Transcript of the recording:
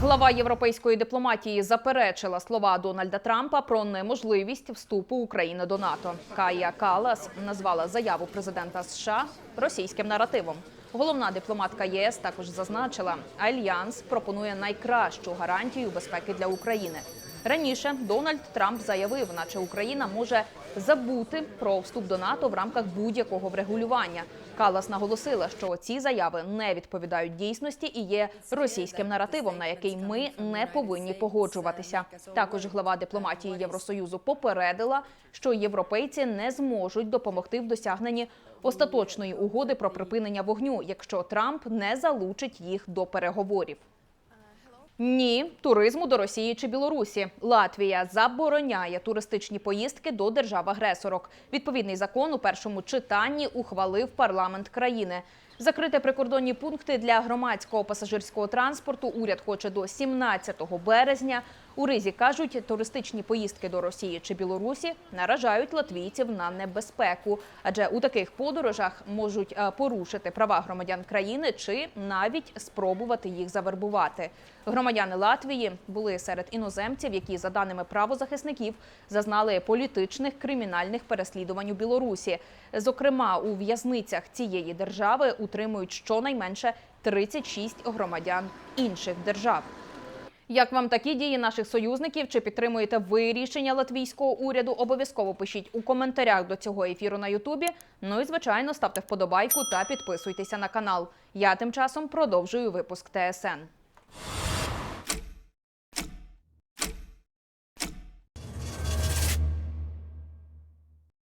Глава європейської дипломатії заперечила слова Дональда Трампа про неможливість вступу України до НАТО. Кая Калас назвала заяву президента США російським наративом. Головна дипломатка ЄС також зазначила, альянс пропонує найкращу гарантію безпеки для України. Раніше Дональд Трамп заявив, наче Україна може забути про вступ до НАТО в рамках будь-якого врегулювання. Калас наголосила, що ці заяви не відповідають дійсності і є російським наративом, на який ми не повинні погоджуватися. Також глава дипломатії Євросоюзу попередила, що європейці не зможуть допомогти в досягненні остаточної угоди про припинення вогню, якщо Трамп не залучить їх до переговорів. Ні, туризму до Росії чи Білорусі. Латвія забороняє туристичні поїздки до держав-агресорок. Відповідний закон у першому читанні ухвалив парламент країни. Закрити прикордонні пункти для громадського пасажирського транспорту уряд хоче до 17 березня. У ризі кажуть, туристичні поїздки до Росії чи Білорусі наражають латвійців на небезпеку, адже у таких подорожах можуть е, порушити права громадян країни чи навіть спробувати їх завербувати. Громадяни Латвії були серед іноземців, які, за даними правозахисників, зазнали політичних кримінальних переслідувань у Білорусі. Зокрема, у в'язницях цієї держави утримують щонайменше 36 громадян інших держав. Як вам такі дії наших союзників? Чи підтримуєте ви рішення латвійського уряду? Обов'язково пишіть у коментарях до цього ефіру на Ютубі. Ну і звичайно ставте вподобайку та підписуйтеся на канал. Я тим часом продовжую випуск ТСН.